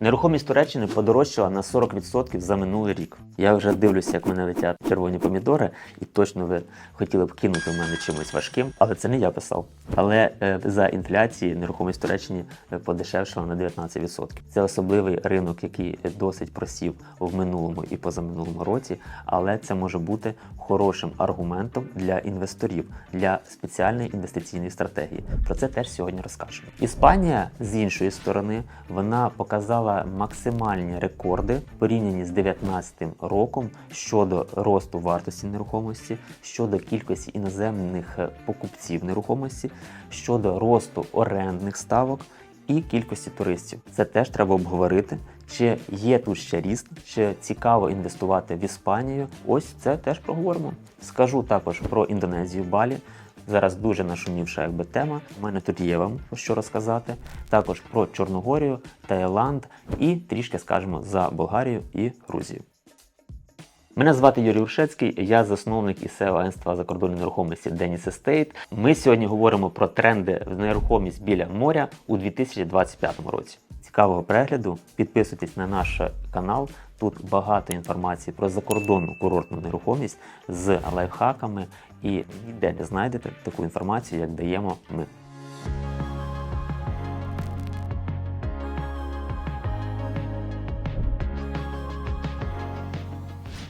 Нерухомість Туреччини подорожчала на 40% за минулий рік. Я вже дивлюся, як мене летять червоні помідори, і точно ви хотіли б кинути в мене чимось важким, але це не я писав. Але е, за інфляції нерухомість в Туреччині е, подешевшала на 19%. Це особливий ринок, який досить просів в минулому і позаминулому році, але це може бути хорошим аргументом для інвесторів для спеціальної інвестиційної стратегії. Про це теж сьогодні розкажемо. Іспанія з іншої сторони вона показала максимальні рекорди порівняні з 2019 роком щодо росту вартості нерухомості, щодо кількості іноземних е, покупців нерухомості, щодо росту орендних ставок. І кількості туристів це теж треба обговорити. Чи є тут ще ріст, чи цікаво інвестувати в Іспанію? Ось це теж проговоримо. Скажу також про Індонезію Балі. Зараз дуже нашумівша якби тема. У мене тут є вам що розказати. Також про Чорногорію, Таїланд і трішки скажемо за Болгарію і Грузію. Мене звати Юрій Уршецький, я засновник і SEO агентства закордонної нерухомості Dennis Estate. Ми сьогодні говоримо про тренди в нерухомість біля моря у 2025 році. Цікавого перегляду, підписуйтесь на наш канал. Тут багато інформації про закордонну курортну нерухомість з лайфхаками, і ніде не знайдете таку інформацію, як даємо ми.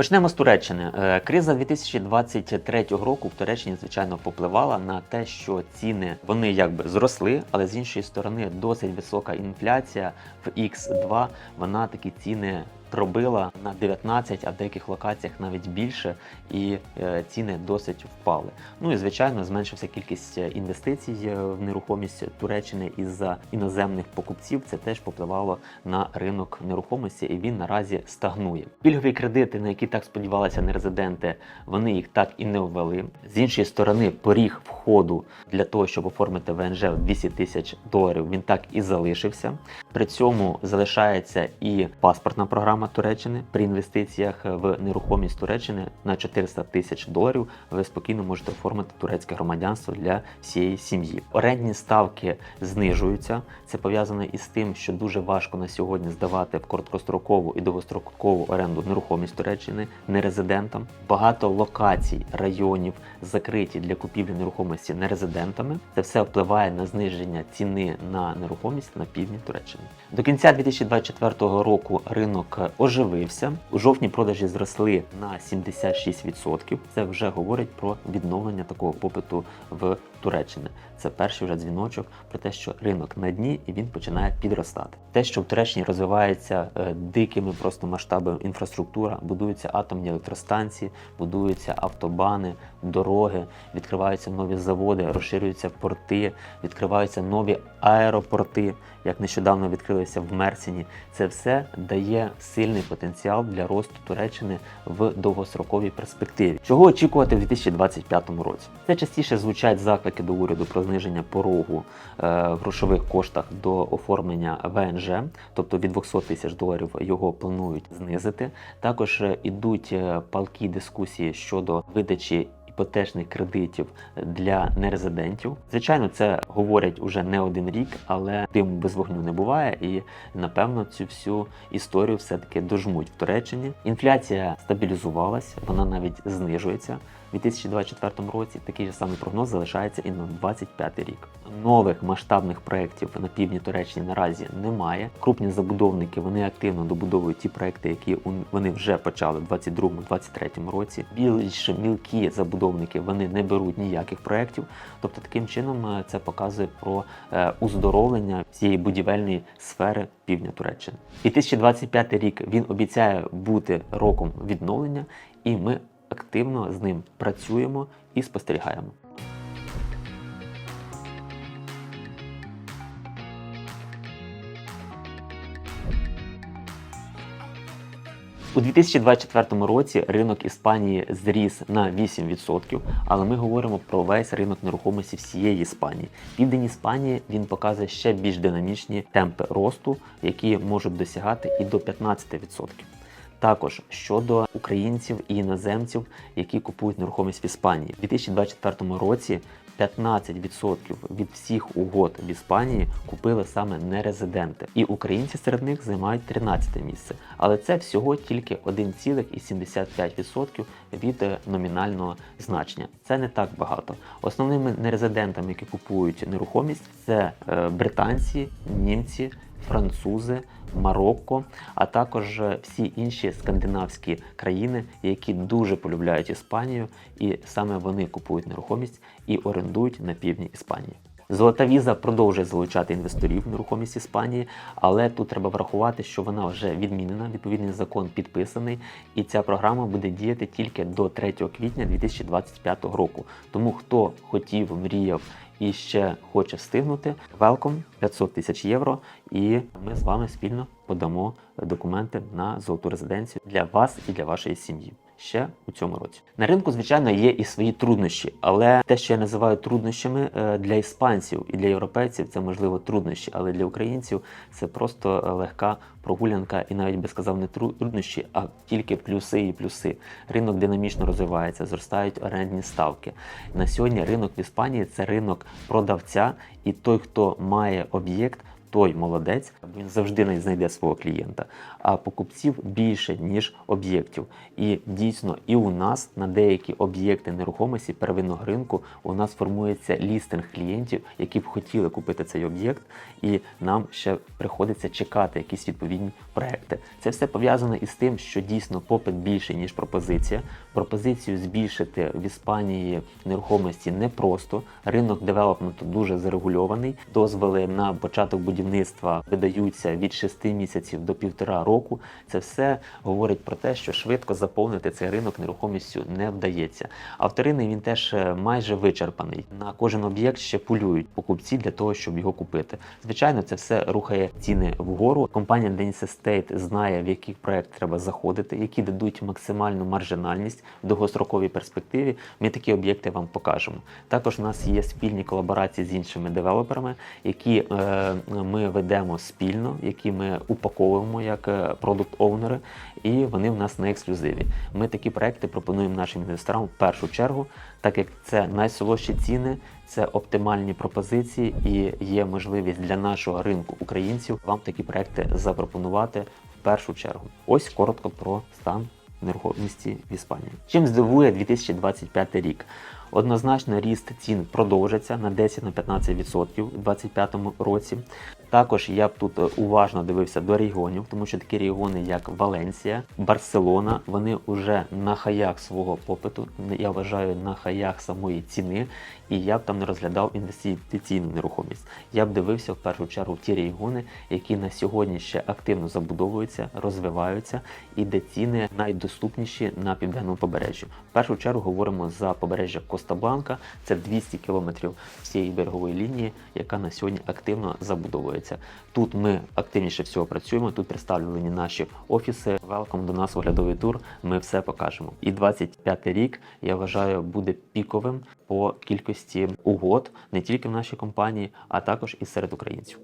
Почнемо з Туреччини. Е, Криза 2023 року в Туреччині, звичайно, попливала на те, що ціни вони якби зросли, але з іншої сторони досить висока інфляція в X2, вона такі ціни пробила на 19, а в деяких локаціях навіть більше, і е, ціни досить впали. Ну і звичайно, зменшився кількість е, інвестицій е, в нерухомість Туреччини із-за іноземних покупців. Це теж попливало на ринок нерухомості, і він наразі стагнує. Пільгові кредити, на які так сподівалися нерезиденти, вони їх так і не ввели. З іншої сторони, поріг входу для того, щоб оформити ВНЖ в 200 тисяч доларів, він так і залишився. При цьому залишається і паспортна програма Туреччини при інвестиціях в нерухомість Туреччини на 400 тисяч доларів. Ви спокійно можете оформити турецьке громадянство для всієї сім'ї. Орендні ставки знижуються. Це пов'язано із тим, що дуже важко на сьогодні здавати в короткострокову і довгострокову оренду нерухомість Туреччини нерезидентам. Багато локацій, районів закриті для купівлі нерухомості нерезидентами. Це все впливає на зниження ціни на нерухомість на півдні Туреччини. До кінця 2024 року ринок оживився. У жовтні продажі зросли на 76%. Це вже говорить про відновлення такого попиту в Туреччини. Це перший вже дзвіночок про те, що ринок на дні і він починає підростати. Те, що в Туреччині розвивається е, дикими просто масштабами інфраструктура, будуються атомні електростанції, будуються автобани, дороги, відкриваються нові заводи, розширюються порти, відкриваються нові аеропорти, як нещодавно відкрилися в Мерсіні. Це все дає сильний потенціал для росту Туреччини в довгостроковій перспективі. Чого очікувати в 2025 році? Це частіше звучать заклики до уряду про зниження порогу е, в грошових коштах до оформлення ВНЖ, тобто від 200 тисяч доларів його планують знизити. Також е, ідуть е, палкі дискусії щодо видачі іпотечних кредитів для нерезидентів. Звичайно, це говорять уже не один рік, але диму без вогню не буває, і напевно цю всю історію все-таки дожмуть в Туреччині. Інфляція стабілізувалась, вона навіть знижується. У 2024 році такий же самий прогноз залишається і на 2025 рік. Нових масштабних проєктів на півдні Туреччини наразі немає. Крупні забудовники вони активно добудовують ті проекти, які вони вже почали в 2022-2023 році. Більш мілкі забудовники вони не беруть ніяких проєктів. Тобто таким чином це показує про уздоровлення всієї будівельної сфери півдня Туреччини. 2025 рік він обіцяє бути роком відновлення, і ми активно з ним працюємо і спостерігаємо. У 2024 році ринок Іспанії зріс на 8%, але ми говоримо про весь ринок нерухомості всієї Іспанії. Південь Іспанії він показує ще більш динамічні темпи росту, які можуть досягати і до 15%. Також щодо українців і іноземців, які купують нерухомість в Іспанії, у 2024 році 15% від всіх угод в Іспанії купили саме нерезиденти, і українці серед них займають 13 місце. Але це всього тільки 1,75% від е, номінального значення. Це не так багато. Основними нерезидентами, які купують нерухомість, це е, британці, німці, французи, Марокко, а також всі інші скандинавські країни, які дуже полюбляють Іспанію, і саме вони купують нерухомість і орендують на півдні Іспанії. Золота віза продовжує залучати інвесторів в нерухомість Іспанії, але тут треба врахувати, що вона вже відмінена. Відповідний закон підписаний, і ця програма буде діяти тільки до 3 квітня 2025 року. Тому хто хотів, мріяв і ще хоче встигнути, велком 500 тисяч євро. І ми з вами спільно подамо документи на золоту резиденцію для вас і для вашої сім'ї. Ще у цьому році на ринку, звичайно, є і свої труднощі, але те, що я називаю труднощами е, для іспанців і для європейців, це можливо труднощі, але для українців це просто е, легка прогулянка, і навіть би сказав не труднощі, а тільки плюси і плюси. Ринок динамічно розвивається, зростають орендні ставки. На сьогодні ринок в Іспанії це ринок продавця, і той, хто має об'єкт. Той молодець, він завжди не знайде свого клієнта. А покупців більше ніж об'єктів. І дійсно, і у нас на деякі об'єкти нерухомості первинного ринку у нас формується лістинг клієнтів, які б хотіли купити цей об'єкт, і нам ще приходиться чекати якісь відповідні проекти. Це все пов'язано із тим, що дійсно попит більший ніж пропозиція. Пропозицію збільшити в Іспанії нерухомості непросто. Ринок девелопменту дуже зарегульований. Дозволи на початок будівництва видаються від 6 місяців до півтора року. Це все говорить про те, що швидко заповнити цей ринок нерухомістю не вдається. А вторинний він теж е, майже вичерпаний. На кожен об'єкт ще полюють покупці для того, щоб його купити. Звичайно, це все рухає ціни вгору. Компанія Dennis Estate знає, в який проект треба заходити, які дадуть максимальну маржинальність в довгостроковій перспективі. Ми такі об'єкти вам покажемо. Також у нас є спільні колаборації з іншими девелоперами, які е, ми ведемо спільно, які ми упаковуємо як е, продукт-оунери, і вони в нас на ексклюзиві. Ми такі проекти пропонуємо нашим інвесторам в першу чергу, так як це найсолодші ціни, це оптимальні пропозиції і є можливість для нашого ринку українців вам такі проекти запропонувати в першу чергу. Ось коротко про стан нерухомості в Іспанії. Чим здивує 2025 рік? Однозначно ріст цін продовжиться на 10-15% у 2025 році. Також я б тут е, уважно дивився до регіонів, тому що такі регіони, як Валенсія, Барселона, вони вже на хаях свого попиту. Я вважаю на хаях самої ціни, і я б там не розглядав інвестиційну нерухомість. Я б дивився в першу чергу ті регіони, які на сьогодні ще активно забудовуються, розвиваються, і де ціни найдоступніші на південному побережжі. В першу чергу говоримо за побережжя Коста-Бланка, це 200 кілометрів всієї берегової лінії, яка на сьогодні активно забудовується. Тут ми активніше всього працюємо. Тут представлені наші офіси. Велком до нас оглядовий тур. Ми все покажемо. І 25 рік я вважаю буде піковим по кількості угод не тільки в нашій компанії, а також і серед українців.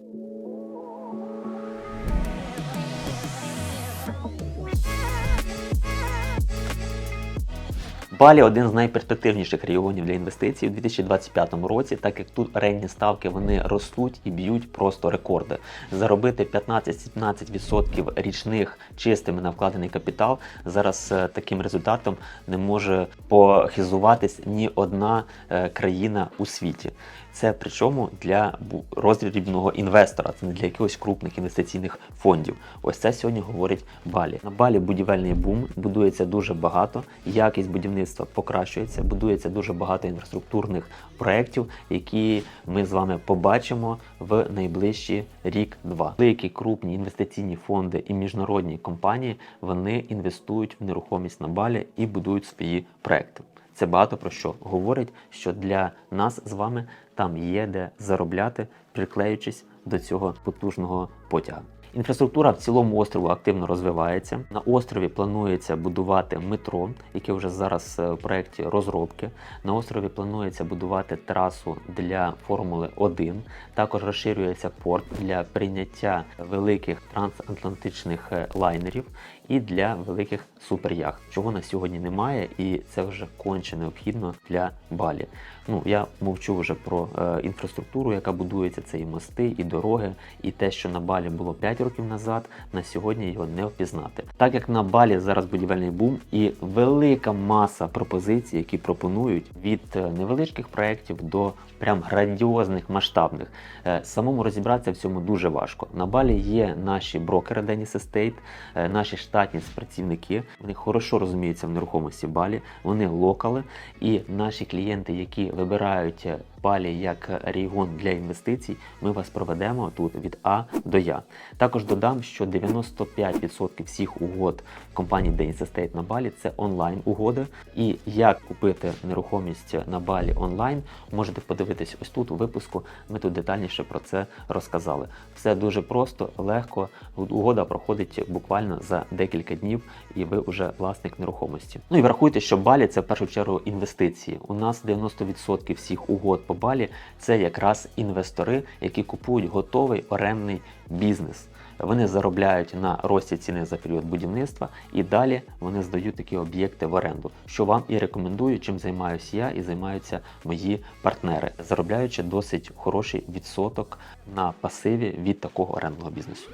Балі один з найперспективніших регіонів для інвестицій у 2025 році, так як тут орендні ставки вони ростуть і б'ють просто рекорди. Заробити 15-17% річних чистими на вкладений капітал зараз е, таким результатом не може похизуватись ні одна е, країна у світі. Це причому для роздрібного інвестора, це не для якихось крупних інвестиційних фондів. Ось це сьогодні говорить Балі. На Балі будівельний бум, будується дуже багато, якість будівництва покращується, будується дуже багато інфраструктурних проєктів, які ми з вами побачимо в найближчі рік-два. Великі крупні інвестиційні фонди і міжнародні компанії вони інвестують в нерухомість на Балі і будують свої проекти. Це багато про що говорить, що для нас з вами там є де заробляти, приклеючись до цього потужного потяга. Інфраструктура в цілому острову активно розвивається. На острові планується будувати метро, яке вже зараз е, в проєкті розробки. На острові планується будувати трасу для Формули 1. Також розширюється порт для прийняття великих трансатлантичних е, лайнерів і для великих суперяхт, чого на сьогодні немає, і це вже конче необхідно для Балі. Ну я мовчу вже про е, інфраструктуру, яка будується. Це і мости, і дороги, і те, що на Балі було 5 років назад, на сьогодні його не впізнати. Так як на Балі зараз будівельний бум і велика маса пропозицій, які пропонують від е, невеличких проєктів до прям грандіозних масштабних. Е, Самому розібратися в цьому дуже важко. На Балі є наші брокери Dennis Estate, е, наші штатні працівники. Вони хорошо розуміються в нерухомості Балі, вони локали, і наші клієнти, які вибирають е, Балі як регіон для інвестицій, ми вас проведемо тут від А до Я. Також додам, що 95% всіх угод компанії Dennis Estate на Балі це онлайн угоди. І як купити нерухомість на Балі онлайн, можете подивитись ось тут у випуску. Ми тут детальніше про це розказали. Все дуже просто, легко. Угода проходить буквально за декілька днів, і ви вже власник нерухомості. Ну і врахуйте, що Балі це в першу чергу інвестиції. У нас 90% всіх угод по Балі це якраз інвестори, які купують готовий орендний бізнес. Вони заробляють на рості ціни за період будівництва і далі вони здають такі об'єкти в оренду, що вам і рекомендую, чим займаюся я і займаються мої партнери, заробляючи досить хороший відсоток на пасиві від такого орендного бізнесу.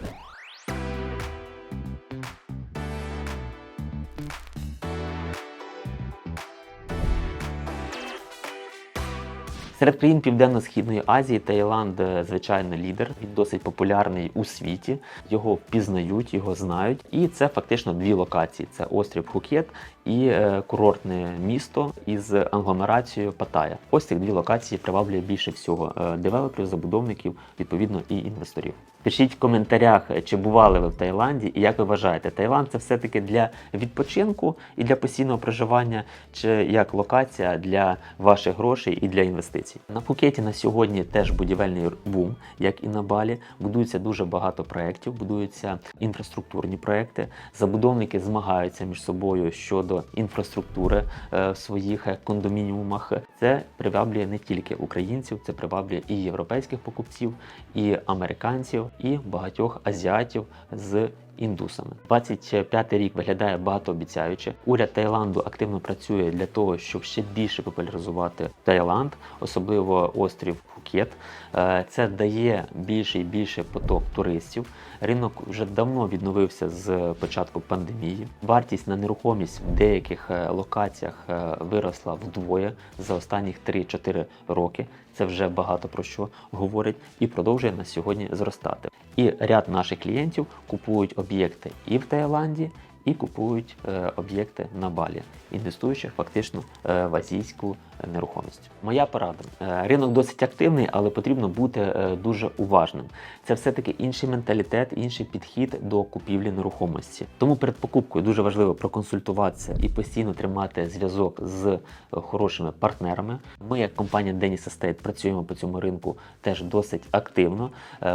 Серед країн Південно-Східної Азії Таїланд, е, звичайно, лідер. Він досить популярний у світі. Його впізнають, його знають. І це фактично дві локації: це острів Хукет і е, курортне місто із англомерацією Паттайя. Ось цих дві локації приваблює більше всього е, девелоперів, забудовників, відповідно і інвесторів. Пишіть в коментарях, чи бували ви в Таїланді, і як ви вважаєте, Таїланд це все-таки для відпочинку і для постійного проживання, чи як локація для ваших грошей і для інвестицій. На Пхукеті на сьогодні теж будівельний бум, як і на Балі. Будується дуже багато проєктів, будуються інфраструктурні проєкти. Забудовники змагаються між собою щодо інфраструктури е, в своїх е, кондомініумах. Це приваблює не тільки українців, це приваблює і європейських покупців, і американців, і багатьох азіатів з індусами. 25 рік виглядає багатообіцяюче. Уряд Таїланду активно працює для того, щоб ще більше популяризувати Таїланд, особливо острів Пхукет. Е, Це дає більше і більше поток туристів. Ринок вже давно відновився з початку пандемії. Вартість на нерухомість в деяких е, локаціях е, виросла вдвоє за останніх 3-4 роки. Це вже багато про що говорить і продовжує на сьогодні зростати. І ряд наших клієнтів купують об'єкти і в Таїланді, і купують е, об'єкти на Балі, інвестуючи фактично е, в азійську нерухомість. Моя порада: Е, ринок досить активний, але потрібно бути е, дуже уважним. Це все-таки інший менталітет, інший підхід до купівлі нерухомості. Тому перед покупкою дуже важливо проконсультуватися і постійно тримати зв'язок з е, хорошими партнерами. Ми, як компанія Dennis Estate, працюємо по цьому ринку теж досить активно.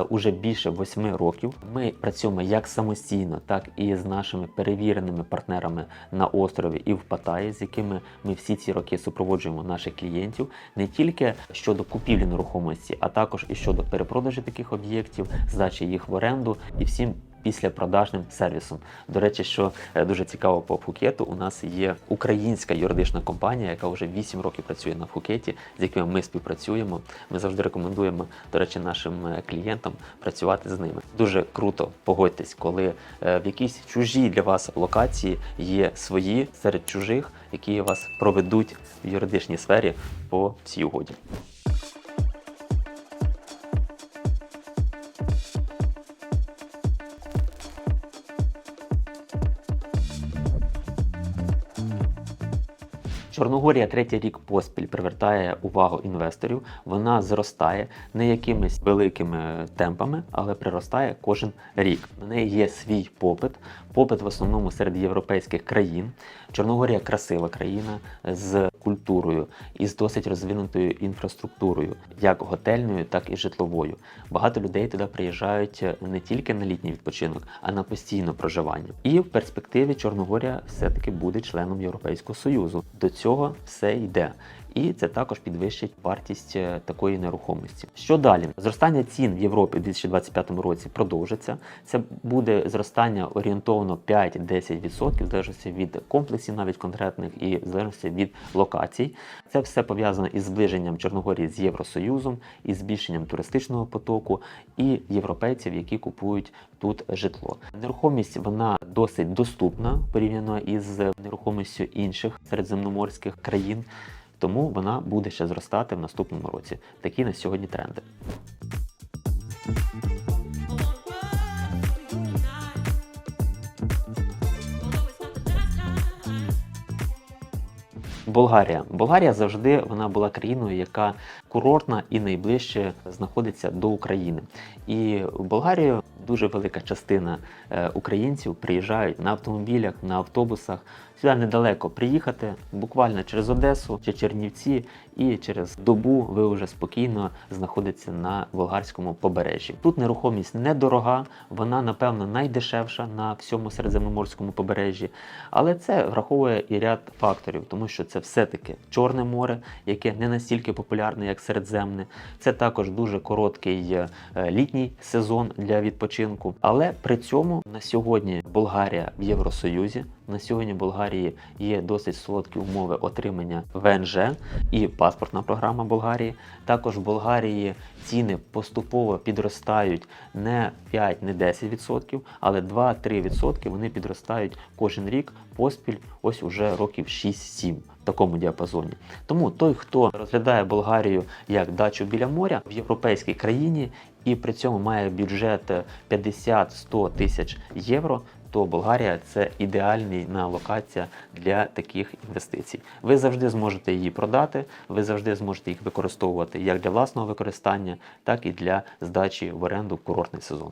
Уже більше восьми років. Ми працюємо як самостійно, так і з нашими перевіреними партнерами на острові і в Паттайі, з якими ми всі ці роки супроводжуємо наших клієнтів не тільки щодо купівлі нерухомості, а також і щодо перепродажі таких об'єктів, здачі їх в оренду і всім. Післяпродажним сервісом. До речі, що е, дуже цікаво по Пхукету, у нас є українська юридична компанія, яка вже 8 років працює на Пхукеті, з якими ми співпрацюємо. Ми завжди рекомендуємо, до речі, нашим е, клієнтам працювати з ними. Дуже круто погодьтесь, коли е, в якійсь чужій для вас локації є свої серед чужих, які вас проведуть в юридичній сфері по всій угоді. Чорногорія третій рік поспіль привертає увагу інвесторів. Вона зростає не якимись великими темпами, але приростає кожен рік. На неї є свій попит. Попит в основному серед європейських країн. Чорногорія красива країна з культурою і з досить розвинутою інфраструктурою, як готельною, так і житловою. Багато людей туди приїжджають не тільки на літній відпочинок, а на постійне проживання. І в перспективі Чорногорія все-таки буде членом Європейського Союзу. До цього все йде. І це також підвищить вартість е, такої нерухомості. Що далі? Зростання цін в Європі у 2025 році продовжиться. Це буде зростання орієнтовно 5-10%, в залежності від комплексів, навіть конкретних, і в залежності від локацій. Це все пов'язано із зближенням Чорногорії з Євросоюзом, із збільшенням туристичного потоку і європейців, які купують тут житло. Нерухомість вона досить доступна порівняно із нерухомістю інших середземноморських країн. Тому вона буде ще зростати в наступному році. Такі на сьогодні тренди. Болгарія. Болгарія завжди вона була країною, яка курортна і найближче знаходиться до України. І в Болгарію дуже велика частина е, українців приїжджають на автомобілях, на автобусах. Сюди недалеко приїхати, буквально через Одесу чи Чернівці, і через добу ви вже спокійно знаходитеся на болгарському побережжі. Тут нерухомість недорога, вона напевно найдешевша на всьому середземноморському побережжі, але це враховує і ряд факторів, тому що це все-таки Чорне море, яке не настільки популярне, як Середземне. Це також дуже короткий е, літній сезон для відпочинку. Але при цьому на сьогодні Болгарія в Євросоюзі. На сьогодні в Болгарії є досить солодкі умови отримання ВНЖ і паспортна програма Болгарії. Також в Болгарії ціни поступово підростають не 5, не 10%, але 2-3% вони підростають кожен рік поспіль, ось уже років 6-7 в такому діапазоні. Тому той, хто розглядає Болгарію як дачу біля моря в європейській країні і при цьому має бюджет 50-100 тисяч євро, то Болгарія це ідеальна локація для таких інвестицій. Ви завжди зможете її продати, ви завжди зможете їх використовувати як для власного використання, так і для здачі в оренду в курортний сезон.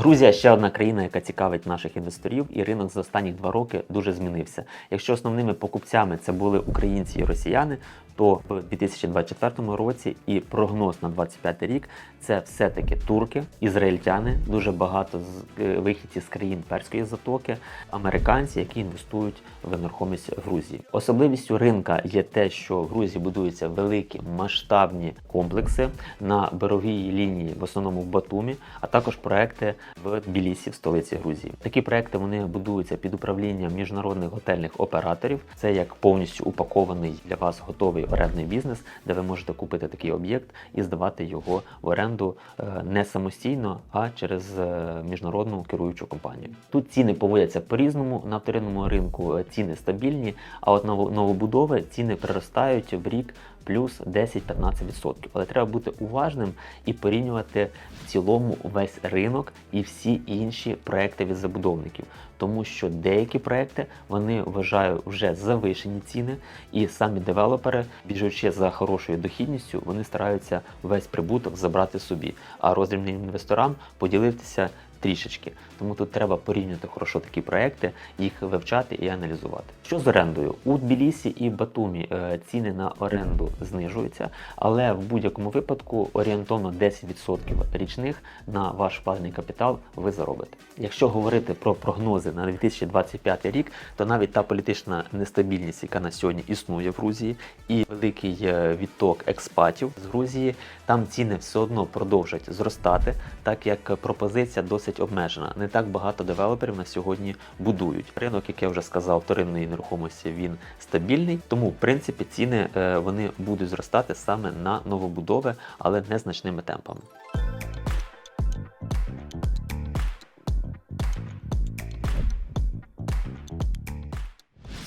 Грузія ще одна країна, яка цікавить наших інвесторів, і ринок за останні два роки дуже змінився. Якщо основними покупцями це були українці і росіяни, то в 2024 році і прогноз на 2025 рік це все-таки турки, ізраїльтяни, дуже багато з е, вихідців з країн перської затоки, американці, які інвестують в нерухомість Грузії. Особливістю ринка є те, що в Грузії будуються великі масштабні комплекси на береговій лінії, в основному в Батумі, а також проекти в Тбілісі, в столиці Грузії. Такі проекти вони будуються під управлінням міжнародних готельних операторів. Це як повністю упакований для вас готовий орендний бізнес, де ви можете купити такий об'єкт і здавати його в оренду е, не самостійно, а через е, міжнародну керуючу компанію. Тут ціни поводяться по-різному на вторинному ринку. е, Ціни стабільні, а от новобудови ціни приростають в рік плюс 10-15%. Але треба бути уважним і порівнювати в цілому весь ринок і всі інші проекти від забудовників. Тому що деякі проекти вони вважаю вже завишені ціни, і самі девелопери, біжучи за хорошою дохідністю, вони стараються весь прибуток забрати собі, а роздрібним інвесторам поділитися трішечки. Тому тут треба порівняти хорошо такі проекти, їх вивчати і аналізувати. Що з орендою? У Тбілісі і Батумі е, ціни на оренду знижуються, але в будь-якому випадку орієнтовно 10% річних на ваш вкладений капітал ви заробите. Якщо говорити про прогнози на 2025 рік, то навіть та політична нестабільність, яка на сьогодні існує в Грузії, і великий е, відток експатів з Грузії, там ціни все одно продовжать зростати, так як пропозиція досить обмежена. Не так багато девелоперів на сьогодні будують. Ринок, як я вже сказав, вторинної нерухомості він стабільний, тому в принципі ціни е, вони будуть зростати саме на новобудови, але незначними темпами.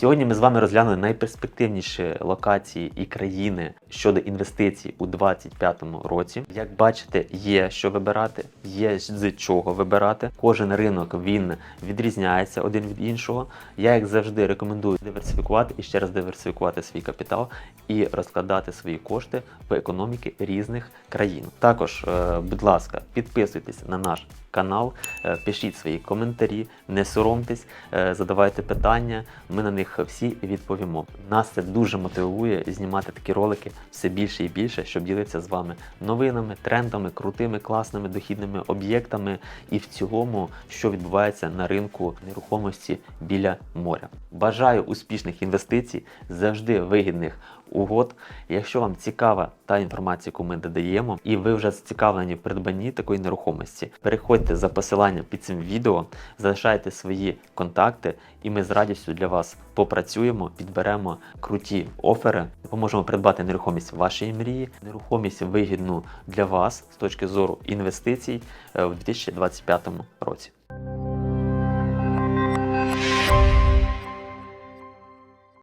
Сьогодні ми з вами розглянули найперспективніші локації і країни щодо інвестицій у 2025 році. Як бачите, є що вибирати, є з чого вибирати. Кожен ринок він відрізняється один від іншого. Я, як завжди, рекомендую диверсифікувати і ще раз диверсифікувати свій капітал і розкладати свої кошти в економіки різних країн. Також, е, будь ласка, підписуйтесь на наш канал, е, пишіть свої коментарі, не соромтесь, е, задавайте питання. Ми на них всі відповімо. Нас це дуже мотивує знімати такі ролики все більше і більше, щоб ділитися з вами новинами, трендами, крутими, класними дохідними об'єктами і в цілому, що відбувається на ринку нерухомості біля моря. Бажаю успішних інвестицій, завжди вигідних угод. Якщо вам цікава та інформація, яку ми додаємо, і ви вже зацікавлені в придбанні такої нерухомості, переходьте за посиланням під цим відео, залишайте свої контакти, і ми з радістю для вас попрацюємо, підберемо круті офери, допоможемо придбати нерухомість вашої мрії, нерухомість вигідну для вас з точки зору інвестицій е, у 2025 році.